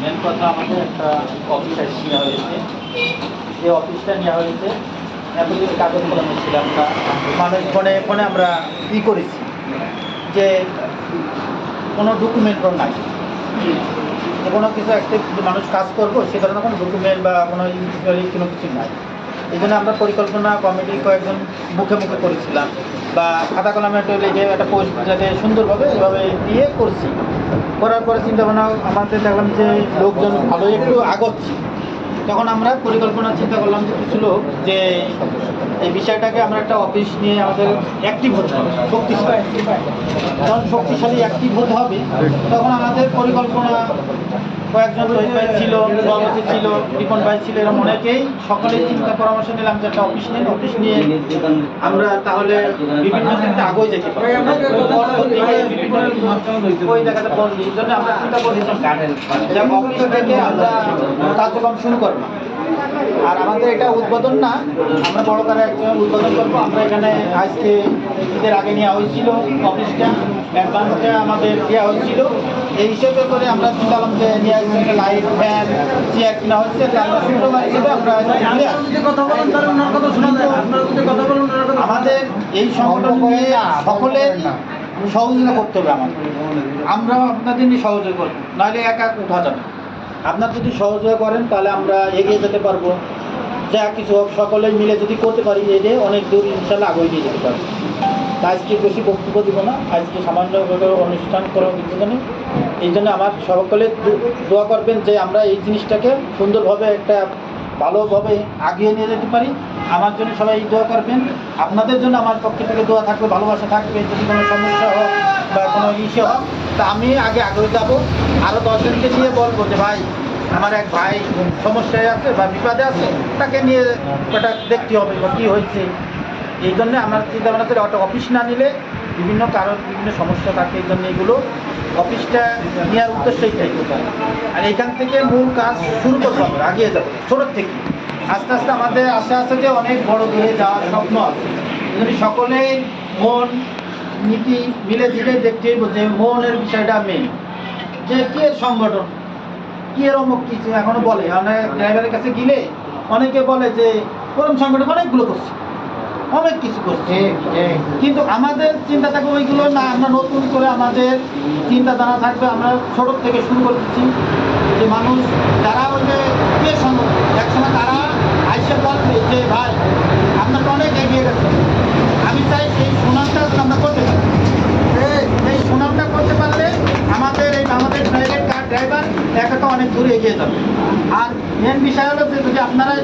Main কথা আমাদের একটা অফিস নেওয়া হয়েছে। যে অফিসটা নেওয়া হয়েছে এতদিন কাগজ কলমে ছিল আমরা। মানুষ ফোনে ফোনে আমরা ই করেছি যে কোনো ডকুমেন্টও নাই। কোনো কিছু একটা মানুষ কাজ করব, সে কারণে কোনো ডকুমেন্ট বা কোনো কোনো কিছু নাই। এই জন্য আমরা পরিকল্পনা কমিটি কয়েকজন মুখে মুখে করেছিলাম। বা খাতা কলমে একটা লিখে একটা পোস্ট যাতে সুন্দরভাবে এভাবে দিয়ে করছি। করার পরে চিন্তা ভাবনা আমাদের দেখলাম যে লোকজন ভালো একটু আগচ্ছে। তখন আমরা পরিকল্পনা চিন্তা করলাম যে কিছু লোক যে এই বিষয়টাকে আমরা একটা অফিস নিয়ে আমাদের অ্যাক্টিভ হতে হবে, শক্তিশালী। যখন শক্তিশালী অ্যাক্টিভ হতে হবে, তখন আমাদের পরিকল্পনা কয়েকজন তৈরি ভাই ছিল সভাপতি ছিল, রিপন ভাই ছিল, এরকম অনেকেই সকলেই চিন্তা পরামর্শ নিলাম যে একটা অফিস নিন অফিস নিয়ে আমরা তাহলে বিভিন্ন ক্ষেত্রে আগেই যেতে পারি ওই জায়গাতে বন্ধ এই জন্য আমরা চিন্তা করেছিলাম থেকে আমরা কার্যক্রম শুরু করব আর আমাদের এটা উদ্বোধন না, আমরা বড় করে উদ্বোধন করব। আমরা এখানে আজকে ঈদের আগে নেওয়া হয়েছিল, অফিসটা অ্যাডভান্সটা আমাদের দেওয়া হয়েছিল। এই হিসেবে করে আমরা চিন্তা করলাম যে নিয়ে লাইট ফ্যান চেয়ার কিনা হচ্ছে হিসেবে আমরা আমাদের এই সংগঠন সকলের সহযোগিতা করতে হবে আমাদের। আমরাও আপনাদের নিয়ে সহযোগিতা করব, নাহলে একা উঠা যাবে। আপনার যদি সহযোগিতা করেন, তাহলে আমরা এগিয়ে যেতে পারব। যা কিছু হোক, সকলে মিলে যদি করতে পারি এতে অনেক দূর ইনশাল্লাহ আগে নিয়ে যেতে পারব। তা আজকে বেশি বক্তব্য দিব না। আজকে সামান্যভাবে অনুষ্ঠান করার নেই। এই জন্য আমার সকলে দোয়া করবেন যে আমরা এই জিনিসটাকে সুন্দরভাবে একটা ভালোভাবে আগিয়ে নিয়ে যেতে পারি। আমার জন্য সবাই দোয়া করবেন। আপনাদের জন্য আমার পক্ষ থেকে দোয়া থাকবে, ভালোবাসা থাকবে। যদি কোনো সমস্যা হোক বা কোনো ইসে হোক তা আমি আগে আগে যাব। আরও দশজনকে নিয়ে বলব যে, ভাই, আমার এক ভাই সমস্যায় আছে বা বিপদে আছে, তাকে নিয়ে ওটা দেখতে হবে বা কী হয়েছে? এই জন্যে আমার চিন্তা ভাবনা করে একটা অফিস না নিলে বিভিন্ন কারণ, বিভিন্ন সমস্যা থাকে, এই জন্য এগুলো অফিসটা নেওয়ার উদ্দেশ্য এইটাই আর এখান থেকে মূল কাজ শুরু করতে হবে আগিয়ে যাবে ছোটোর থেকে। আস্তে আস্তে আমাদের আশা আছে যে অনেক বড় দূরে যাওয়ার স্বপ্ন আছে। সকলেই মন নীতি মিলে ঝিলে দেখতে হইব যে মনের বিষয়টা মেন যে কি সংগঠন কি এর অমুক কিছু এখনও বলে? অনেক ড্রাইভারের কাছে গেলে অনেকে বলে যে ওরম সংগঠন অনেকগুলো করছে অনেক কিছু করছে। কিন্তু আমাদের চিন্তা থাকবে ওইগুলো না আমরা নতুন করে আমাদের চিন্তাধারা থাকবে আমরা ছোট থেকে শুরু করতেছি যে মানুষ যারা ওই যে কে সংগঠন একসময় তারা আইসে বলবে যে ভাই আপনার তো অনেক এগিয়ে গেছে আমি চাই এই সুনামটা যেন আমরা করতে পারি এই- এই সুনামটা করতে পারলে আমাদের এই আমাদের প্রাইভেট কার ড্রাইভার একাটা অনেক দূরে এগিয়ে যাবে। আর মেন বিষয় হলো যে যদি আপনারা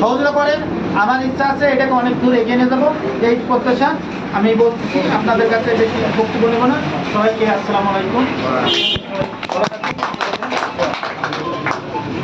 সহযোগিতা করেন, আমার ইচ্ছা আছে এটাকে অনেক দূর এগিয়ে নিয়ে যাব। এই প্রত্যাশা আমি বলছি আপনাদের কাছে বেশি বক্তব্য নেব না। সবাইকে আসসালামু আলাইকুম।